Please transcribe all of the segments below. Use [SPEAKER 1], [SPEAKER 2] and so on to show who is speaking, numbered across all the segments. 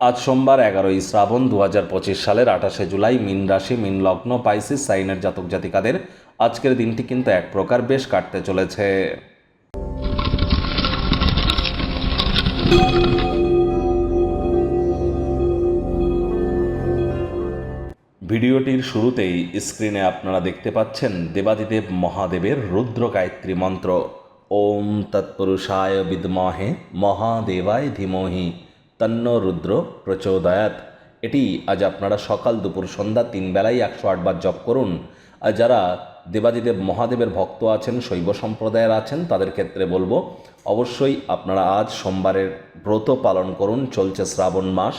[SPEAKER 1] আজ সোমবার এগারোই শ্রাবণ দু হাজার পঁচিশ সালের আঠাশে জুলাই মিন রাশি, মিন লগ্ন, পাইসিস, সাইনের জাতক জাতিকাদের আজকের দিনটি কিন্তু এক প্রকার বেশ কাটতে চলেছে। ভিডিওটির শুরুতেই স্ক্রিনে আপনারা দেখতে পাচ্ছেন দেবাদিদেব মহাদেবের রুদ্র গায়ত্রী মন্ত্র। ওম তৎপুরুষায় বিদ্মহে মহাদেবায় ধীমহি। তন্ন রুদ্র প্রচোদয়াত। এটি আজ আপনারা সকাল দুপুর সন্ধ্যা তিন বেলায় একশো আটবার জপ করুন। আর যারা দেবাদিদেব মহাদেবের ভক্ত আছেন, শৈব সম্প্রদায়ের আছেন, তাদের ক্ষেত্রে বলব, অবশ্যই আপনারা আজ সোমবারের ব্রত পালন করুন, চলছে শ্রাবণ মাস।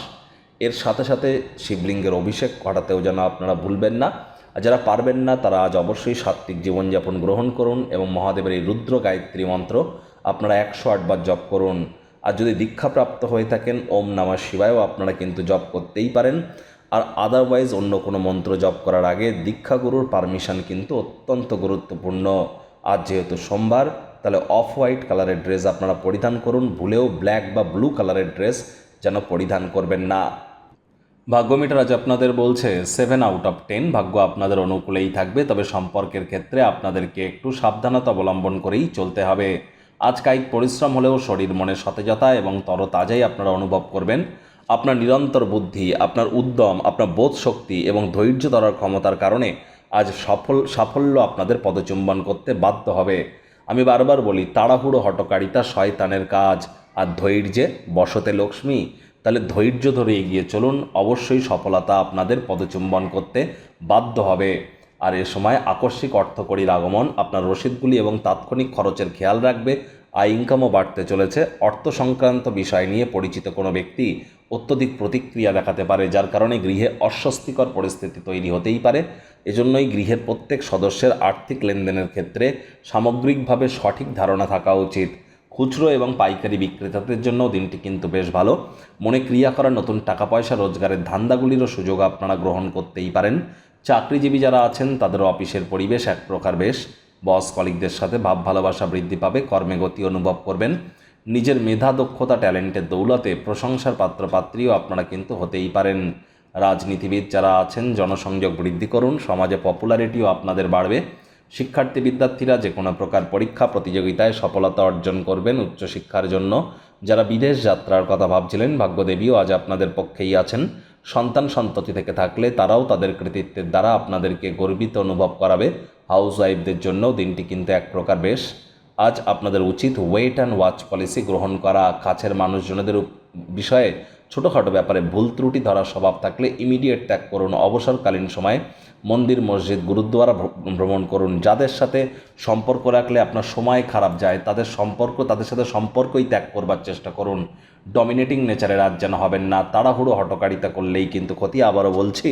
[SPEAKER 1] এর সাথে সাথে শিবলিঙ্গের অভিষেক ঘটাতেও যেন আপনারা ভুলবেন না। আর যারা পারবেন না, তারা আজ অবশ্যই সাত্ত্বিক জীবনযাপন গ্রহণ করুন এবং মহাদেবের এই রুদ্র গায়ত্রী মন্ত্র আপনারা একশো আটবার জপ করুন। আর যদি দীক্ষাপ্রাপ্ত হয়ে থাকেন, ওম নামা শিবায়ও আপনারা কিন্তু জপ করতেই পারেন। আর আদারওয়াইজ অন্য কোনো মন্ত্র জপ করার আগে দীক্ষাগুরুর পারমিশন কিন্তু অত্যন্ত গুরুত্বপূর্ণ। আজ যেহেতু সোমবার, তাহলে অফ হোয়াইট কালারের ড্রেস আপনারা পরিধান করুন, ভুলেও ব্ল্যাক বা ব্লু কালারের ড্রেস যেন পরিধান করবেন না। ভাগ্যমিটার আজ আপনাদের বলছে সেভেন আউট অফ টেন ভাগ্য আপনাদের অনুকূলেই থাকবে, তবে সম্পর্কের ক্ষেত্রে আপনাদেরকে একটু সাবধানতা অবলম্বন করেই চলতে হবে। আজ কায়িক পরিশ্রম হলেও শরীর মনে সতেজতা এবং তরতাজাই আপনারা অনুভব করবেন। আপনার নিরন্তর বুদ্ধি, আপনার উদ্যম, আপনার বোধ শক্তি এবং ধৈর্য ধরার ক্ষমতার কারণে আজ সফল সাফল্য আপনাদের পদচুম্বন করতে বাধ্য হবে। আমি বারবার বলি, তাড়াহুড়ো হটকারিতা শয়তানের কাজ। আর ধৈর্যে বসতে লক্ষ্মী, তাহলে ধৈর্য ধরে এগিয়ে চলুন। অবশ্যই সফলতা আপনাদের পদচুম্বন করতে বাধ্য হবে। আর এ সময় আকস্মিক অর্থকরীর আগমন, আপনার রসিদগুলি এবং তাৎক্ষণিক খরচের খেয়াল রাখবে। আয় ইনকামও বাড়তে চলেছে। অর্থ সংক্রান্ত বিষয় নিয়ে পরিচিত কোনো ব্যক্তি অত্যধিক প্রতিক্রিয়া দেখাতে পারে, যার কারণে গৃহে অস্বস্তিকর পরিস্থিতি তৈরি হতেই পারে। এজন্যই গৃহের প্রত্যেক সদস্যের আর্থিক লেনদেনের ক্ষেত্রে সামগ্রিকভাবে সঠিক ধারণা থাকা উচিত। খুচরো এবং পাইকারি বিক্রেতাদের জন্য দিনটি কিন্তু বেশ ভালো। মনে ক্রিয়া করা নতুন টাকা পয়সা রোজগারের ধান্দাগুলিরও সুযোগ আপনারা গ্রহণ করতেই পারেন। চাকরিজীবী যারা আছেন, তাদের অফিসের পরিবেশ এক প্রকার বেশ। বস কলিকদের সাথে ভাব ভালোবাসা বৃদ্ধি পাবে, কর্মে গতি অনুভব করবেন। নিজের মেধা, দক্ষতা, ট্যালেন্টের দৌলতে প্রশংসার পাত্রপাত্রীও আপনারা কিন্তু হতেই পারেন। রাজনীতিবিদ যারা আছেন, জনসংযোগ বৃদ্ধি করুন, সমাজে পপুলারিটিও আপনাদের বাড়বে। শিক্ষার্থী বিদ্যার্থীরা যে কোনো প্রকার পরীক্ষা প্রতিযোগিতায় সফলতা অর্জন করবেন উচ্চশিক্ষার জন্য। যারা বিদেশ যাত্রার কথা ভাবছিলেন, ভাগ্যদেবীও আজ আপনাদের পক্ষেই আছেন। সন্তান সন্ততি থেকে থাকলে তারাও তাদের কৃতিত্বের দ্বারা আপনাদেরকে গর্বিত অনুভব করাবে। হাউস ওয়াইফদের জন্য দিনটি কিন্তু এক প্রকার বেশ। আজ আপনাদের উচিত ওয়েট অ্যান্ড ওয়াচ পলিসি গ্রহণ করা। কাছের মানুষজনদের বিষয়ে ছোটোখাটো ব্যাপারে ভুল ত্রুটি ধরার স্বভাব থাকলে ইমিডিয়েট ত্যাগ করুন। অবসরকালীন সময়ে মন্দির, মসজিদ, গুরুদ্বারা ভ্রমণ করুন। যাদের সাথে সম্পর্ক রাখলে আপনার সময় খারাপ যায়, তাদের সম্পর্ক, তাদের সাথে সম্পর্কই ত্যাগ করবার চেষ্টা করুন। ডমিনেটিং নেচারের আজ যেন হবেন না, তাড়াহুড়ো হটকারিতা করলেই কিন্তু ক্ষতি আবারও বলছি।